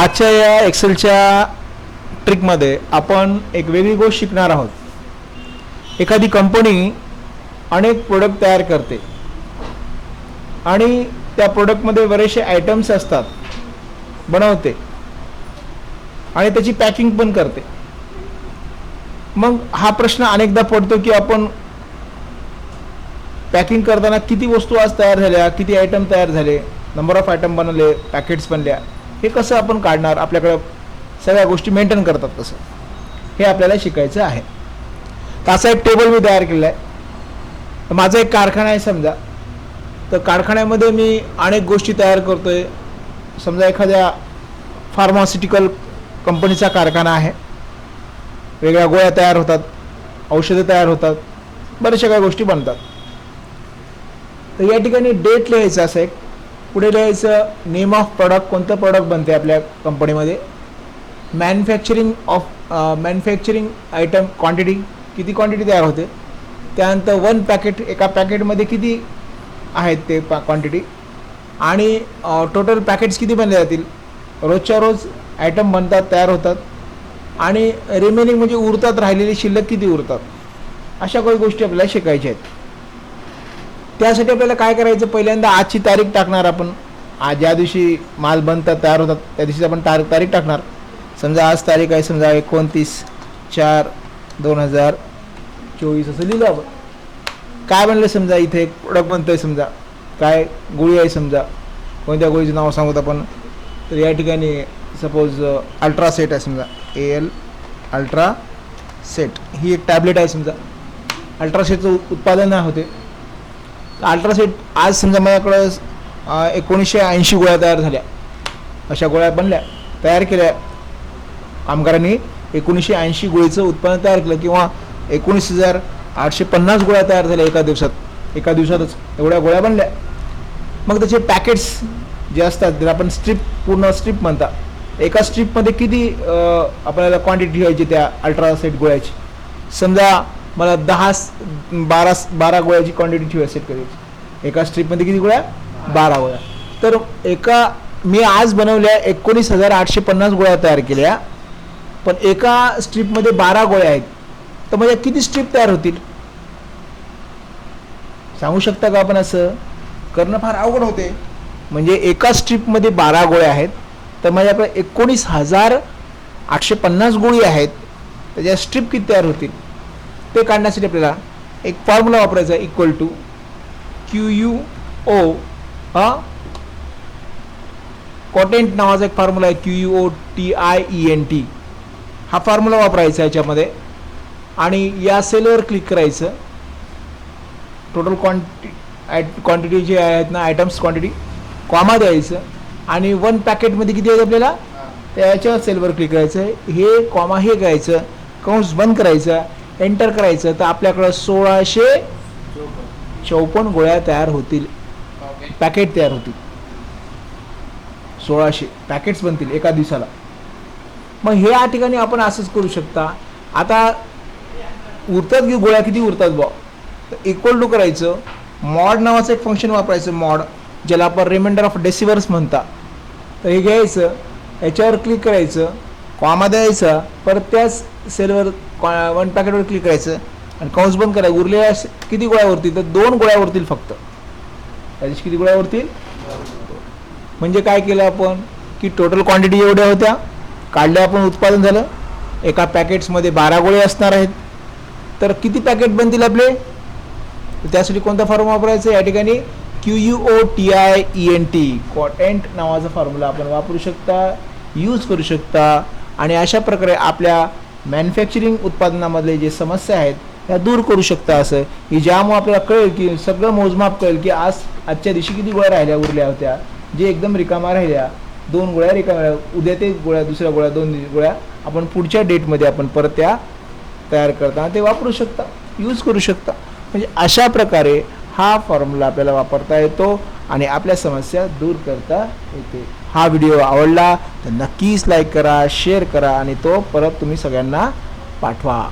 आजच्या या एक्सेलच्या ट्रिकमध्ये आपण एक वेगळी गोष्ट शिकणार आहोत. एखादी कंपनी अनेक प्रोडक्ट तयार करते. आणि त्या प्रोडक्टमध्ये बरेचसे आयटम्स असतात बनवते. आणि त्याची पॅकिंग पण करते. मग हा प्रश्न अनेकदा पडतो की आपण पॅकिंग करताना किती वस्तू आज तयार झाल्या किती आयटम तयार झाले नंबर ऑफ आयटम बनवले पॅकेट्स बनल्या. हे कसं आपण काढणार? आपल्याकडं सगळ्या गोष्टी मेंटेन करतात कसं हे आपल्याला शिकायचं आहे. तर असा एक टेबल मी तयार केलेला आहे. तर माझा एक कारखाना आहे समजा. तर कारखान्यामध्ये मी अनेक गोष्टी तयार करतो आहे समजा एखाद्या फार्मास्युटिकल कंपनीचा कारखाना आहे. वेगळ्या गोळ्या तयार होतात. औषधं तयार होतात. बऱ्याचशा काही गोष्टी बनतात. तर या ठिकाणी डेट लिहायचं असं एक पुढे लिहायचं नेम ऑफ प्रॉडक्ट कोणतं प्रॉडक्ट बनते आपल्या कंपनीमध्ये manufacturing of manufacturing item quantity किती क्वांटिटी तयार होते? त्यानंतर वन पॅकेट एका पॅकेटमध्ये किती आहेत ते पा क्वांटिटी आणि टोटल पॅकेट्स किती बनले जातील? रोजच्या रोज आयटम बनतात तयार होतात. आणि रिमेनिंग म्हणजे उरतात राहिलेले शिल्लक किती उरतात? अशा काही गोष्टी आपल्याला शिकायच्या आहेत. त्यासाठी आपल्याला काय करायचं? पहिल्यांदा आजची तारीख टाकणार आपण. आज ज्या दिवशी माल बनतात तयार होतात त्या दिवशी आपण तारीख तारीख टाकणार. समजा आज तारीख आहे समजा एकोणतीस चार दोन हजार चोवीस असं लिहिलं आपण. काय बनलं समजा? इथे एक प्रोडक्ट बनतोय समजा. काय गोळी आहे समजा? कोणत्या गोळीचं नाव सांगूत आपण? तर या ठिकाणी सपोज अल्ट्रा सेट आहे समजा. ए एल अल्ट्रा सेट ही एक टॅबलेट आहे समजा. अल्ट्रा सेटचं उत्पादन होते. अल्ट्रासेट आज समजा माझ्याकडं एकोणीसशे ऐंशी गोळ्या तयार झाल्या. अशा गोळ्या बनल्या तयार केल्या. कामगारांनी एकोणीसशे ऐंशी गोळीचं उत्पादन तयार केलं किंवा एकोणीस हजार आठशे पन्नास गोळ्या तयार झाल्या एका दिवसात. एका दिवसातच एवढ्या गोळ्या बनल्या. मग त्याचे पॅकेट्स जे असतात त्याला आपण स्ट्रीप पूर्ण स्ट्रीप म्हणतात एका स्ट्रीपमध्ये किती आपल्याला क्वांटिटी घ्यायची त्या अल्ट्रासाईट गोळ्याची? समजा मला दहा बारा बारा गोळ्याची क्वांटिटी ठेवा सेट करायची. एका स्ट्रीपमध्ये किती गोळ्या? बारा गोळ्या. तर एका मी आज बनवल्या एकोणीस हजार आठशे पन्नास गोळ्या तयार केल्या. पण एका स्ट्रीपमध्ये बारा गोळ्या आहेत. तर माझ्या किती स्ट्रीप तयार होतील? सांगू शकता का आपण असं? करणं फार अवघड होते. म्हणजे एका स्ट्रीपमध्ये बारा गोळ्या आहेत. तर माझ्याकडे एकोणीस हजार आठशे पन्नास गोळी आहेत. त्याच्या स्ट्रीप किती तयार होतील? ते काढण्यासाठी आपल्याला एक फॉर्म्युला वापरायचा equal to Q U O हा? कॉटेंट नावाचा एक फॉर्म्युला आहे Q U O T I E N T हा फॉर्म्युला वापरायचा याच्यामध्ये. आणि या सेलवर क्लिक करायचं. टोटल क्वांटिटी क्वांटिटी जे आहेत ना आयटम्स क्वांटिटी कॉमा द्यायचं. आणि वन पॅकेटमध्ये किती आहेत आपल्याला? त्याच्या सेलवर क्लिक करायचं. हे कॉमा हे करायचं कंस बंद करायचं. एंटर करायचं तर आपल्याकडं सोळाशे चौपन्न गोळ्या तयार होतील. पॅकेट तयार होतील. सोळाशे. पॅकेट्स बनतील एका दिवसाला. मग हे या ठिकाणी आपण असंच करू शकता. आता उरतात की गोळ्या किती उरतात बा तर इक्वल टू करायचं. मॉड नावाचं एक फंक्शन वापरायचं मॉड ज्याला आपण रिमाइंडर ऑफ डेसिवर्स म्हणता. तर हे घ्यायचं. याच्यावर क्लिक करायचं. कॉमा द्यायचा. परत त्याच सेलवर वन पॅकेटवर क्लिक करायचं. आणि कंस बंद करायचं उरलेल्या किती गोळ्या उरतील तर दोन गोळ्या उरतील फक्त. त्या किती गोळ्या उरतील म्हणजे काय केलं आपण? की टोटल क्वांटिटी एवढ्या होत्या. काढल्या आपण उत्पादन झालं. एका पॅकेट्समध्ये बारा गोळे असणार आहेत. तर किती पॅकेट बनतील आपले? त्यासाठी कोणता फॉर्म्युला वापरायचा? या ठिकाणी Q U O T I E N T quotient नावाचा फॉर्म्युला आपण वापरू शकता यूज करू शकता. आणि अशा प्रकारे आपल्या मॅन्युफॅक्चरिंग उत्पादनामधले जे समस्या आहेत त्या दूर करू शकता असं. की ज्यामुळे आपल्याला कळेल की सगळं मोजमाप कळेल की आज आजच्या दिवशी किती गोळ्या राहिल्या उरल्या होत्या. जे एकदम रिकामा राहिल्या दोन गोळ्या रिकाम्या उद्या ते गोळ्या दुसऱ्या गोळ्या दोन गोळ्या आपण पुढच्या डेटमध्ये आपण परत त्या तयार करताना ते वापरू शकता यूज करू शकता. म्हणजे अशा प्रकारे हा फॉर्म्युला आपल्याला वापरता येतो. आणि आपल्या समस्या दूर करता येते. हा व्हिडिओ आवडला तर नक्कीच लाईक करा शेअर करा आणि तो परत तुम्ही सगळ्यांना पाठवा.